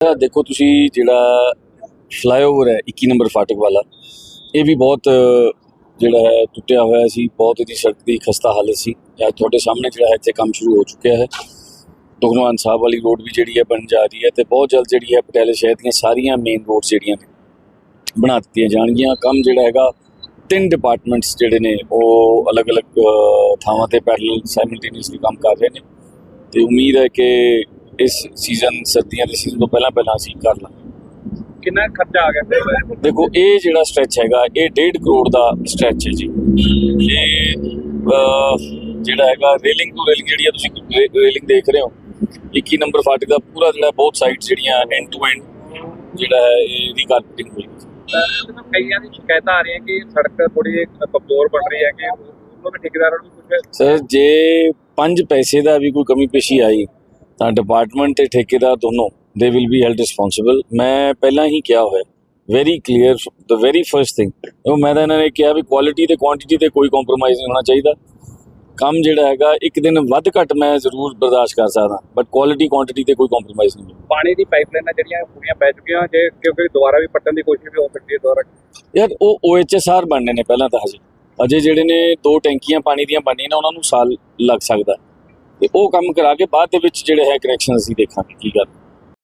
ਦੇਖੋ ਤੁਸੀਂ ਜਿਹੜਾ ਫਲਾਈਓਵਰ ਹੈ 21 ਨੰਬਰ ਫਾਟਕ ਵਾਲਾ, ਇਹ ਵੀ ਬਹੁਤ ਜਿਹੜਾ ਹੈ, ਟੁੱਟਿਆ ਹੋਇਆ ਸੀ, ਬਹੁਤ ਇਹਦੀ ਸੜਕ ਦੀ ਖਸਤਾ ਹਾਲਤ ਸੀ। ਅੱਜ ਤੁਹਾਡੇ ਸਾਹਮਣੇ ਜਿਹੜਾ ਹੈ, ਇੱਥੇ ਕੰਮ ਸ਼ੁਰੂ ਹੋ ਚੁੱਕਿਆ ਹੈ। ਦੁਗਨਵਾਨ ਸਾਹਿਬ ਵਾਲੀ ਰੋਡ ਵੀ ਜਿਹੜੀ ਹੈ, ਬਣ ਜਾ ਰਹੀ ਹੈ ਤੇ ਬਹੁਤ ਜਲਦ ਜਿਹੜੀ ਹੈ, ਪਟਿਆਲੇ ਸ਼ਹਿਰ ਦੀਆਂ ਸਾਰੀਆਂ ਮੇਨ ਰੋਡਸ ਜਿਹੜੀਆਂ ਨੇ, ਬਣਾ ਦਿੱਤੀਆਂ ਜਾਣਗੀਆਂ। ਕੰਮ ਜਿਹੜਾ ਹੈਗਾ, ਤਿੰਨ ਡਿਪਾਰਟਮੈਂਟਸ ਜਿਹੜੇ ਨੇ, ਉਹ ਅਲੱਗ-ਅਲੱਗ ਥਾਵਾਂ ਤੇ ਪੈਰਲਲ ਸਾਈਮਲਟੇਨੀਅਸਲੀ ਕੰਮ ਕਰ ਰਹੇ ਨੇ। ਤੇ ਉਮੀਦ ਹੈ ਕਿ ਇਸ ਸੀਜ਼ਨ ਸਰਦੀਆਂ ਦੇ ਸੀਜ਼ਨ ਤੋਂ ਪਹਿਲਾਂ ਪਹਿਲਾਂ ਅਸੀਂ ਕਰ ਲਾਂਗੇ। ਕਿੰਨਾ ਖਰਚਾ ਆ ਗਿਆ ਦੇਖੋ ਇਹ ਜਿਹੜਾ ਸਟ੍ਰੈਚ ਹੈਗਾ ਇਹ 1.5 ਕਰੋੜ ਦਾ ਸਟ੍ਰੈਚ ਹੈ ਜੀ। ਇਹ ਜਿਹੜਾ ਹੈਗਾ ਰੇਲਿੰਗ ਟੂ ਰੇਲਿੰਗ ਜਿਹੜੀ ਤੁਸੀਂ ਰੇਲਿੰਗ ਦੇਖ ਰਹੇ ਹੋ 21 ਨੰਬਰ ਫਾਟਕ ਦਾ ਪੂਰਾ ਜਿਹੜਾ ਬਹੁਤ ਸਾਈਡ ਜਿਹੜੀਆਂ ਐਂਡ ਟੂ ਐਂਡ ਜਿਹੜਾ ਹੈ ਇਹ ਰੀਕਾਰਪੇਟਿੰਗ ਹੋਈ। ਕਈਆਂ ਦੀ ਸ਼ਿਕਾਇਤਾਂ ਆ ਰਹੀਆਂ ਕਿ ਸੜਕ ਥੋੜੀ ਕਮਜ਼ੋਰ ਬਣ ਰਹੀ ਹੈ ਕਿ ਉਹਨਾਂ ਦੇ ਠੇਕੇਦਾਰਾਂ ਨੂੰ ਕੁਝ ਸਰ ਜੇ 5 ਪੈਸੇ ਦਾ ਵੀ ਕੋਈ ਕਮੀ ਪੇਸ਼ੀ ਆਈ ਤਾਂ ਡਿਪਾਰਟਮੈਂਟ ਤੇ ਠੇਕੇਦਾਰ ਦੋਨੋਂ they will be held responsible ਮੈਂ ਪਹਿਲਾਂ ਹੀ ਕਿਹਾ ਹੋਇਆ very clear the very first thing ਉਹ ਮੈਂ ਤਾਂ ਇਹਨਾਂ ਨੇ ਕਿਹਾ ਵੀ ਕੁਆਲਿਟੀ ਤੇ ਕੁਆਂਟੀਟੀ ਤੇ ਕੋਈ ਕੰਪਰੋਮਾਈਜ਼ ਨਹੀਂ ਹੋਣਾ ਚਾਹੀਦਾ। ਕੰਮ ਜਿਹੜਾ ਹੈਗਾ ਇੱਕ ਦਿਨ ਵੱਧ ਘੱਟ ਮੈਂ ਜ਼ਰੂਰ ਬਰਦਾਸ਼ਤ ਕਰ ਸਕਦਾ ਬਟ ਕੁਆਲਿਟੀ ਕੁਆਂਟੀਟੀ ਤੇ ਕੋਈ ਕੰਪਰੋਮਾਈਜ਼ ਨਹੀਂ ਪਾਣੀ ਦੀ ਪਾਈਪਲਾਈਨਾਂ ਜਿਹੜੀਆਂ ਪੂਰੀਆਂ ਪੈ ਚੁੱਕੀਆਂ ਜੇ ਕਿਉਂਕਿ ਦੁਬਾਰਾ ਵੀ ਪੱਟਣ ਦੀ ਕੋਸ਼ਿਸ਼ ਵੀ ਹੋ ਸਕਦੀ ਹੈ ਦੁਬਾਰਾ। ਯਾਰ ਉਹ OHSR ਬਣਨੇ ਨੇ ਪਹਿਲਾਂ ਤਾਂ ਹਜੇ। ਅਜੇ ਜਿਹੜੇ ਨੇ ਦੋ ਟੈਂਕੀਆਂ ਪਾਣੀ ਦੀਆਂ ਬਣਨੀਆਂ ਨੇ ਉਹਨਾਂ ਨੂੰ ਸਾਲ ਲੱਗ ਸਕਦਾ। ਤੇ ਉਹ ਕੰਮ ਕਰਾ ਕੇ ਬਾਅਦ ਦੇ ਵਿੱਚ ਜਿਹੜੇ ਹੈ ਕਨੈਕਸ਼ਨ ਅਸੀਂ ਦੇਖਾਂਗੇ, ਕੀ ਗੱਲ।